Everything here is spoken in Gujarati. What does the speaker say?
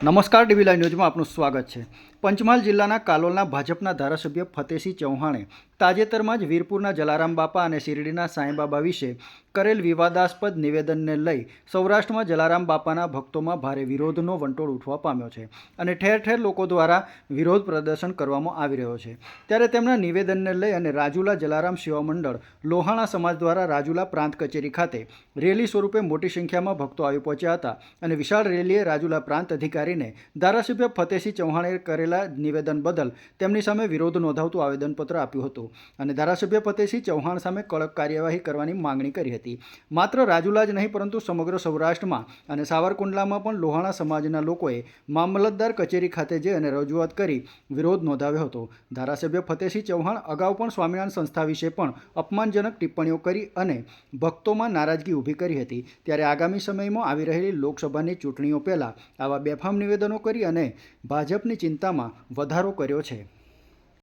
નમસ્કાર ડીવી લાઈવ ન્યૂઝમાં આપનું સ્વાગત છે. પંચમહાલ જિલ્લાના કાલોલના ભાજપના ધારાસભ્ય ફતેસિંહ ચૌહાણે તાજેતરમાં જ વીરપુરના જલારામ બાપા અને શિરડીના સાંઈબાબા વિશે કરેલ વિવાદાસ્પદ નિવેદનને લઈ સૌરાષ્ટ્રમાં જલારામ બાપાના ભક્તોમાં ભારે વિરોધનો વંટોળ ઉઠવા પામ્યો છે અને ઠેર ઠેર લોકો દ્વારા વિરોધ પ્રદર્શન કરવામાં આવી રહ્યો છે. ત્યારે તેમના નિવેદનને લઈ અને રાજુલા જલારામ સેવા મંડળ, લોહાણા સમાજ દ્વારા રાજુલા પ્રાંત કચેરી ખાતે રેલી સ્વરૂપે મોટી સંખ્યામાં ભક્તો આવી પહોંચ્યા હતા અને વિશાળ રેલીએ રાજુલા પ્રાંત અધિકારીને ધારાસભ્ય ફતેહસિંહ ચૌહાણે કરેલા નિવેદન બદલ તેમની સામે વિરોધ નોંધાવતું આવેદનપત્ર આપ્યું હતું અને ધારાસભ્ય ફતેહસિંહ ચૌહાણ સામે કડક કાર્યવાહી કરવાની માંગણી કરી હતી. માત્ર રાજુલા જ નહીં, પરંતુ સમગ્ર સૌરાષ્ટ્રમાં અને સાવરકુંડલામાં પણ લોહાણા સમાજના લોકોએ મામલતદાર કચેરી ખાતે જઈ અને રજૂઆત કરી વિરોધ નોંધાવ્યો હતો. ધારાસભ્ય ફતેસિંહ ચૌહાણ અગાઉ પણ સ્વામિનારાયણ સંસ્થા વિશે પણ અપમાનજનક ટિપ્પણીઓ કરી અને ભક્તોમાં નારાજગી ઊભી કરી હતી. ત્યારે આગામી સમયમાં આવી રહેલી લોકસભાની ચૂંટણીઓ પહેલાં આવા બેફામ નિવેદનો કરી અને ભાજપની ચિંતામાં વધારો કર્યો છે.